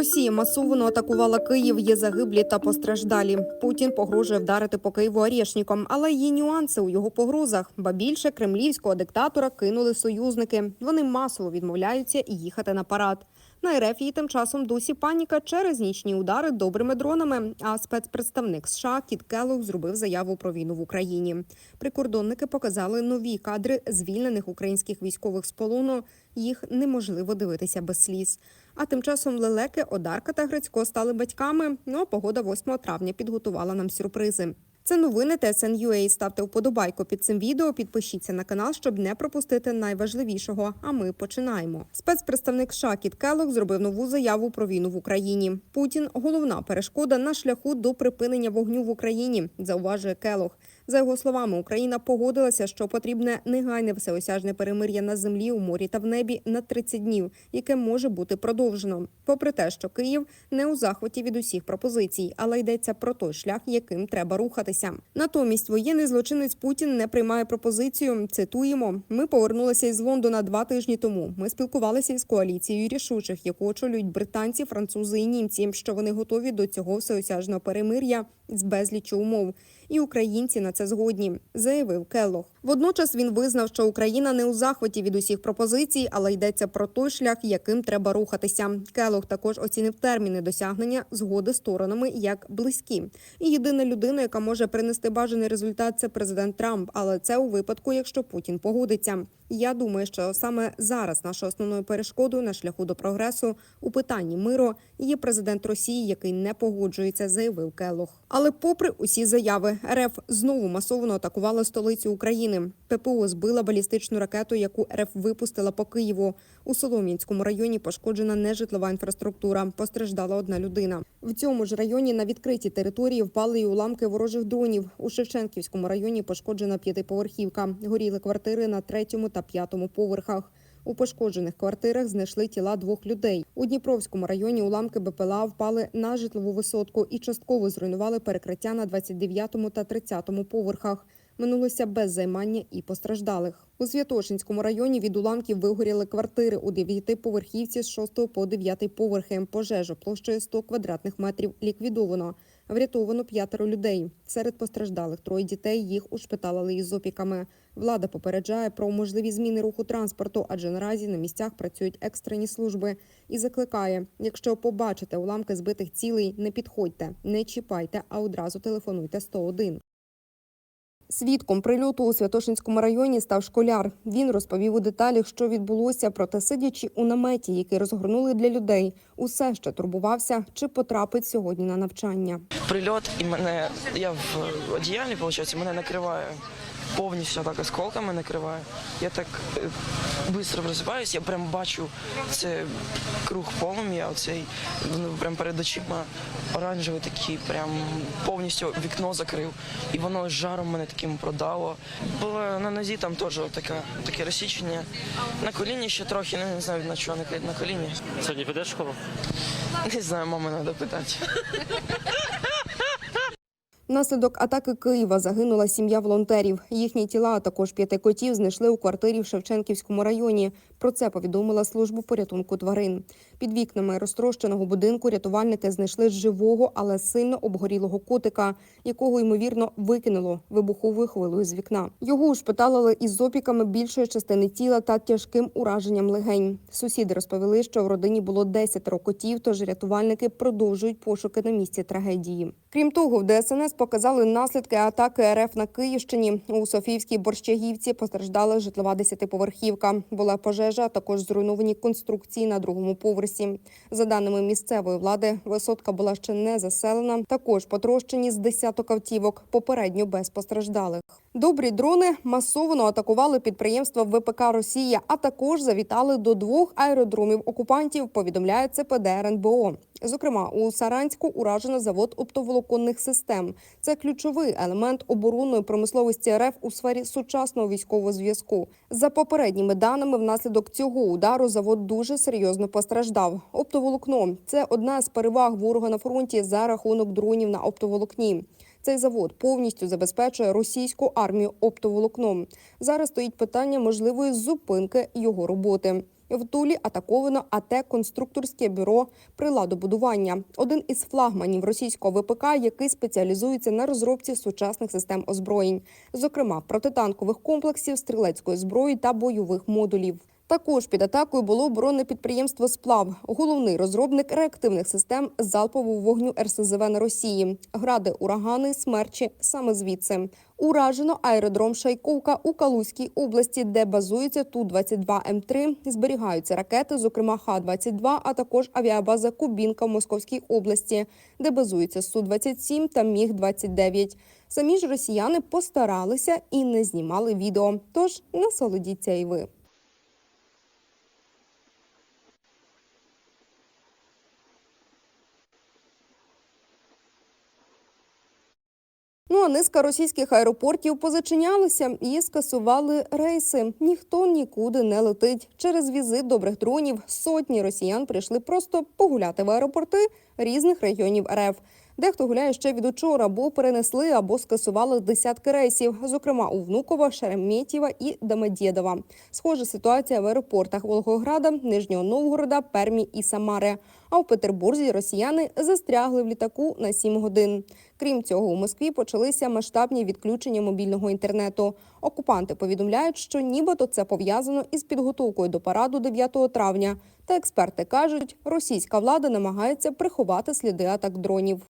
Росія масово атакувала Київ. Є загиблі та постраждалі. Путін погрожує вдарити по Києву Арєшніком, але є нюанси у його погрозах. Ба більше кремлівського диктатора кинули союзники. Вони масово відмовляються їхати на парад. На Ерефії тим часом досі паніка через нічні удари добрими дронами. А спецпредставник США Кіт Келлог зробив заяву про війну в Україні. Прикордонники показали нові кадри звільнених українських військових з полону. Їх неможливо дивитися без сліз. А тим часом Лелеки, Одарка та Грицько стали батьками. Ну а погода 8 травня підготувала нам сюрпризи. Це новини TSN.ua. Ставте вподобайку під цим відео. Підпишіться на канал, щоб не пропустити найважливішого. А ми починаємо. Спецпредставник США Кіт Келлог зробив нову заяву про війну в Україні. Путін головна перешкода на шляху до припинення вогню в Україні. Зауважує Келлог. За його словами, Україна погодилася, що потрібне негайне всеосяжне перемир'я на землі, у морі та в небі на 30 днів, яке може бути продовжено. Попри те, що Київ не у захваті від усіх пропозицій, але йдеться про той шлях, яким треба рухатися. Натомість воєнний злочинець Путін не приймає пропозицію. Цитуємо: ми повернулися із Лондона два тижні тому. Ми спілкувалися із коаліцією рішучих, яку очолюють британці, французи і німці, що вони готові до цього всеосяжного перемир'я з безліччю умов. І українці на це згодні, заявив Келлог. Водночас він визнав, що Україна не у захваті від усіх пропозицій, але йдеться про той шлях, яким треба рухатися. Келлог також оцінив терміни досягнення згоди сторонами як близькі. І єдина людина, яка може принести бажаний результат, це президент Трамп. Але це у випадку, якщо Путін погодиться. Я думаю, що саме зараз нашою основною перешкодою на шляху до прогресу у питанні миру є президент Росії, який не погоджується, заявив Келлог. Але, попри усі заяви, РФ знову масово атакувала столицю України. ППО збила балістичну ракету, яку РФ випустила по Києву. У Солом'янському районі пошкоджена нежитлова інфраструктура. Постраждала одна людина. В цьому ж районі на відкритій території впали й уламки ворожих дронів. У Шевченківському районі пошкоджена п'ятиповерхівка. Горіли квартири на третьому та п'ятому поверхах. У пошкоджених квартирах знайшли тіла двох людей. У Дніпровському районі уламки БПЛА впали на житлову висотку і частково зруйнували перекриття на 29 та 30 поверхах. Минулося без займання і постраждалих. У Святошинському районі від уламків вигоріли квартири у дев'ятиповерхівці з 6 по 9 поверхи. Пожежу площею 100 квадратних метрів ліквідовано. Врятовано п'ятеро людей. Серед постраждалих троє дітей їх ушпиталили із опіками. Влада попереджає про можливі зміни руху транспорту, адже наразі на місцях працюють екстрені служби і закликає: якщо побачите уламки збитих цілей, не підходьте, не чіпайте, а одразу телефонуйте 101. Свідком прильоту у Святошинському районі став школяр. Він розповів у деталях, що відбулося, проте сидячи у наметі, який розгорнули для людей, усе ще турбувався, чи потрапить сьогодні на навчання. прильот, і мене я в одіяльні, виходить, мене накриває повністю так осколками накриває. Я так швидко просипаюсь, я прям бачу це круг полум'я, оцей ну, прям перед очима оранжевий такий, прям повністю вікно закрив. І воно з жаром мене таким продало. Було на нозі там теж таке, таке розсічення. На коліні ще трохи, ну, не знаю на чого на, на коліні. Сьогодні підеш в школу? Не знаю, мами треба питати. Внаслідок атаки Києва загинула сім'я волонтерів. Їхні тіла, а також п'яти котів, знайшли у квартирі в Шевченківському районі. Про це повідомила служба порятунку тварин. Під вікнами розтрощеного будинку рятувальники знайшли живого, але сильно обгорілого котика, якого ймовірно викинуло вибуховою хвилою з вікна. Його ушпиталили із опіками більшої частини тіла та тяжким ураженням легень. Сусіди розповіли, що в родині було 10 котів, тож рятувальники продовжують пошуки на місці трагедії. Крім того, в ДСНС показали наслідки атаки РФ на Київщині. У Софіївській Борщагівці постраждала житлова десятиповерхівка. Була пожежа, а також зруйновані конструкції на другому поверсі. За даними місцевої влади, висотка була ще не заселена. Також потрощені з десяток автівок, попередньо без постраждалих. Добрі дрони масово атакували підприємства ВПК Росія, а також завітали до двох аеродромів окупантів. Повідомляє ЦПД РНБО. Зокрема, у Саранську уражено завод оптоволоконних систем. Це ключовий елемент оборонної промисловості РФ у сфері сучасного військового зв'язку. За попередніми даними, внаслідок цього удару завод дуже серйозно постраждав. Оптоволокно це одна з переваг ворога на фронті за рахунок дронів на оптоволокні. Цей завод повністю забезпечує російську армію оптоволокном. Зараз стоїть питання можливої зупинки його роботи. В Тулі атаковано АТ конструкторське бюро приладобудування, один із флагманів російського ВПК, який спеціалізується на розробці сучасних систем озброєнь, зокрема протитанкових комплексів, стрілецької зброї та бойових модулів. Також під атакою було оборонне підприємство Сплав, головний розробник реактивних систем залпового вогню РСЗВ на Росії. Гради, урагани, смерчі саме звідси. Уражено аеродром Шайковка у Калузькій області, де базується Ту-22М3. Зберігаються ракети, зокрема Х-22, а також авіабаза Кубінка в Московській області, де базується Су-27 та Міг-29. Самі ж росіяни постаралися і не знімали відео. Тож насолодіться і ви. Низка російських аеропортів позачинялися і скасували рейси. Ніхто нікуди не летить. Через візит добрих дронів сотні росіян прийшли просто погуляти в аеропорти різних регіонів РФ. Дехто гуляє ще від учора, бо перенесли або скасували десятки рейсів, зокрема у Внуково, Шереметьєва і Домодєдова. Схожа ситуація в аеропортах Волгограда, Нижнього Новгорода, Пермі і Самари. А в Петербурзі росіяни застрягли в літаку на 7 годин. Крім цього, у Москві почалися масштабні відключення мобільного інтернету. Окупанти повідомляють, що нібито це пов'язано із підготовкою до параду 9 травня. Та експерти кажуть, російська влада намагається приховати сліди атак дронів.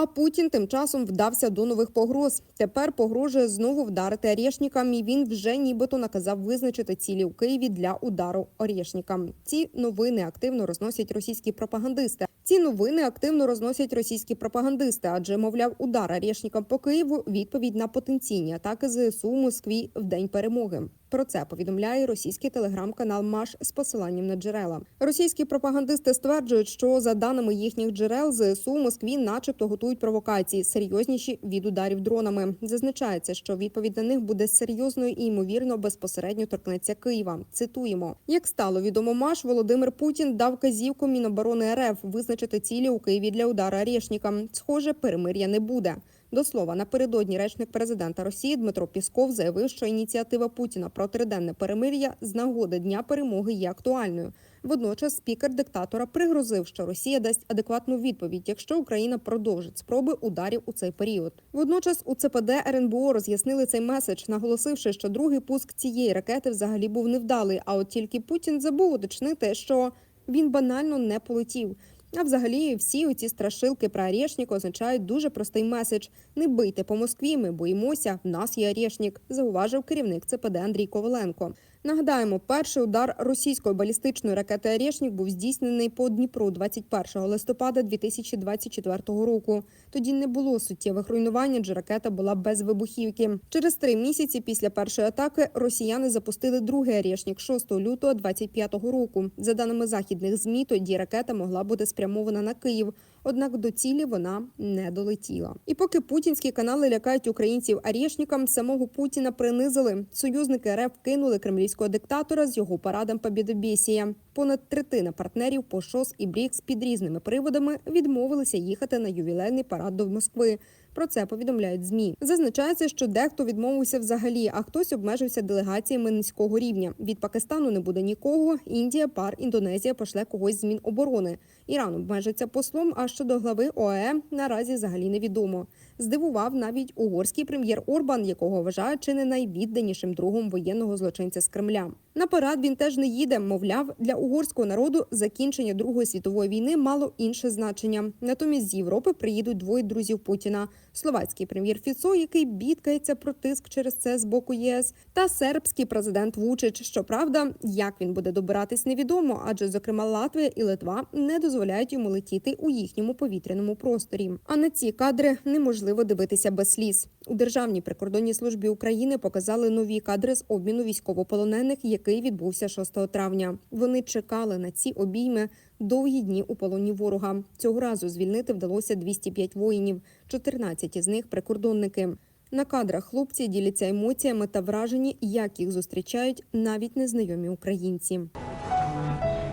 А Путін тим часом вдався до нових погроз. Тепер погрожує знову вдарити Орєшнікам, і він вже нібито наказав визначити цілі у Києві для удару Орєшнікам. Ці новини активно розносять російські пропагандисти. Ці новини активно розносять російські пропагандисти, адже мовляв, удар Орєшнікам по Києву відповідь на потенційні атаки ЗСУ в Москві в день перемоги. Про це повідомляє російський телеграм-канал Маш з посиланням на джерела. Російські пропагандисти стверджують, що за даними їхніх джерел, ЗСУ в Москві, начебто, готують провокації серйозніші від ударів дронами. Зазначається, що відповідь на них буде серйозною і ймовірно безпосередньо торкнеться Києва. Цитуємо: як стало відомо, Маш Володимир Путін дав казівку Міноборони РФ визначити цілі у Києві для удару Арєшнікам. Схоже, перемир'я не буде. До слова, напередодні речник президента Росії Дмитро Пісков заявив, що ініціатива Путіна про триденне перемир'я з нагоди дня перемоги є актуальною. Водночас спікер диктатора пригрозив, що Росія дасть адекватну відповідь, якщо Україна продовжить спроби ударів у цей період. Водночас у ЦПД РНБО роз'яснили цей меседж, наголосивши, що другий пуск цієї ракети взагалі був невдалий. А от тільки Путін забув уточнити, що він банально не полетів. А взагалі, всі оці страшилки про Орешник означають дуже простий меседж: не бийте по Москві. Ми боїмося. В нас є Орешник, зауважив керівник ЦПД Андрій Коваленко. Нагадаємо, перший удар російської балістичної ракети Орешник був здійснений по Дніпру 21 листопада 2024 року. Тоді не було суттєвих руйнувань, адже ракета була без вибухівки. Через три місяці після першої атаки росіяни запустили другий Орешник 6 лютого 2025 року. За даними західних змі, тоді ракета могла бути спрямована на Київ. Однак до цілі вона не долетіла. І поки путінські канали лякають українців арішникам, самого Путіна принизили. Союзники РФ кинули кремлівського диктатора з його парадом Побєдобєсія. Понад третина партнерів по ШОС і БРІКС під різними приводами відмовилися їхати на ювілейний парад до Москви. Про це повідомляють змі. Зазначається, що дехто відмовився взагалі, а хтось обмежився делегаціями низького рівня. Від Пакистану не буде нікого. Індія, пар, Індонезія пошле когось з Міноборони. Іран обмежиться послом. А щодо глави ОАЕ наразі взагалі невідомо. Здивував навіть угорський прем'єр Орбан, якого вважають чи не найвідданішим другом воєнного злочинця з Кремля. На парад він теж не їде. Мовляв, для угорського народу закінчення Другої світової війни мало інше значення. Натомість з Європи приїдуть двоє друзів Путіна: словацький прем'єр Фіцо, який бідкається про тиск через це з боку ЄС, та сербський президент Вучич. Щоправда, як він буде добиратись, невідомо, адже зокрема Латвія і Литва не дозволяють йому летіти у їхньому повітряному просторі. А на ці кадри неможливо дивитися без сліз. У Державній прикордонній службі України показали нові кадри з обміну військовополонених, який відбувся 6 травня. Вони чекали на ці обійми довгі дні у полоні ворога. Цього разу звільнити вдалося 205 воїнів, 14 із них прикордонники. На кадрах хлопці діляться емоціями та вражені, як їх зустрічають навіть незнайомі українці.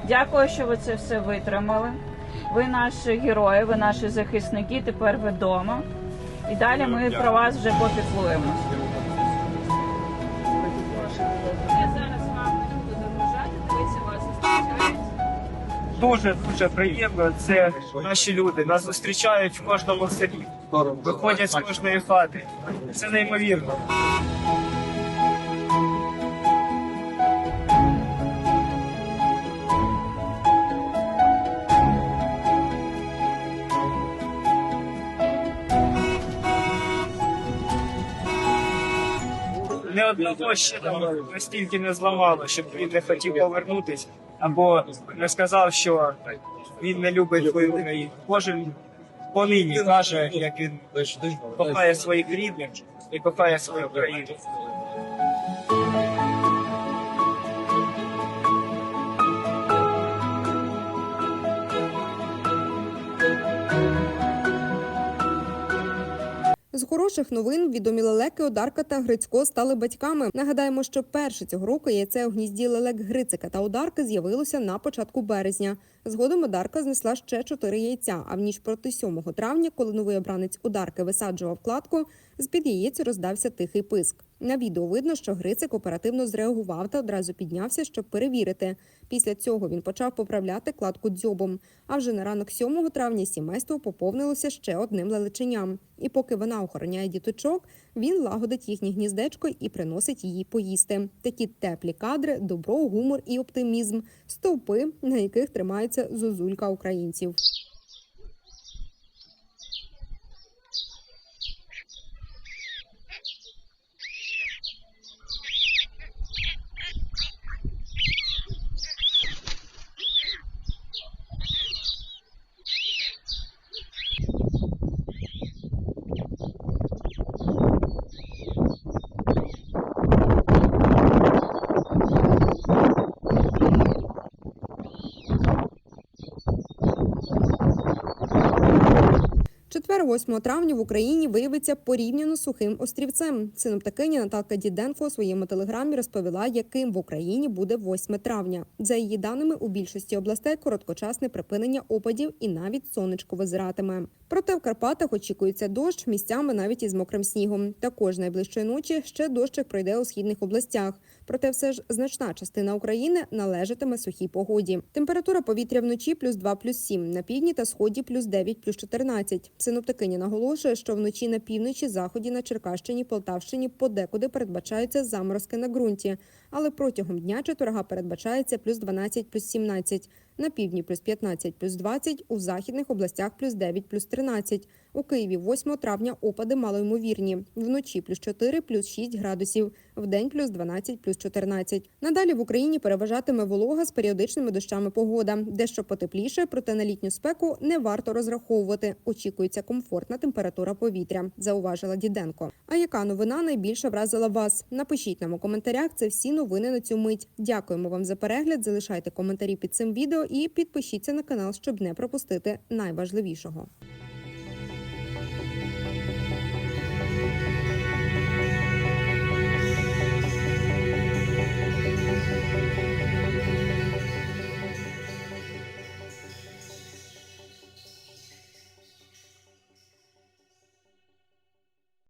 Дякую, що ви це все витримали. Ви наші герої, ви наші захисники. Тепер ви вдома. І далі ми про вас вже попіклуємо. Я зараз вам буду загружати, дивіться вас Дуже дуже приємно. Це наші люди. Нас зустрічають в кожному селі. Виходять з кожної хати. Це неймовірно. Одного ще там настільки не зламало, щоб він не хотів повернутись, або не сказав, що він не любить свою країну. Кожен понині каже, як він кохає своїх рідних і кохає свою країну. З хороших новин відомі лелеки Одарка та Грицько стали батьками. Нагадаємо, що перше цього року яйце у гнізді лелек Грицика та Одарки з'явилося на початку березня. Згодом Одарка знесла ще чотири яйця. А в ніч проти 7 травня, коли новий обранець Одарки висаджував кладку, з під яєць роздався тихий писк. На відео видно, що Грицик оперативно зреагував та одразу піднявся, щоб перевірити. Після цього він почав поправляти кладку дзьобом. А вже на ранок 7 травня сімейство поповнилося ще одним лелеченям. І поки вона охороняє діточок, він лагодить їхнє гніздечко і приносить її поїсти. Такі теплі кадри, добро, гумор і оптимізм стовпи, на яких тримається зозулька українців. Четвер, 8 травня в Україні виявиться порівняно сухим острівцем. Синоптикиня Наталка Діденко у своєму телеграмі розповіла, яким в Україні буде 8 травня. За її даними, у більшості областей короткочасне припинення опадів і навіть сонечко визиратиме. Проте в Карпатах очікується дощ, місцями навіть із мокрим снігом. Також найближчої ночі ще дощик пройде у східних областях. Проте все ж значна частина України належатиме сухій погоді. Температура повітря вночі плюс 2, плюс 7, на півдні та сході плюс 9, плюс 14. Синоптикиня наголошує, що вночі на півночі, заході, на Черкащині, Полтавщині подекуди передбачаються заморозки на ґрунті. Але протягом дня четверга передбачається плюс 12, плюс 17. На півдні плюс 15, плюс 20, у західних областях плюс 9, плюс 13. У Києві 8 травня опади малоймовірні. Вночі плюс 4, плюс 6 градусів. Вдень плюс 12, плюс 14. Надалі в Україні переважатиме волога з періодичними дощами погода. Дещо потепліше, проте на літню спеку не варто розраховувати. Очікується комфортна температура повітря, зауважила Діденко. А яка новина найбільше вразила вас? Напишіть нам у коментарях. Це всі новини на цю мить. Дякуємо вам за перегляд. Залишайте коментарі під цим відео і підпишіться на канал, щоб не пропустити найважливішого.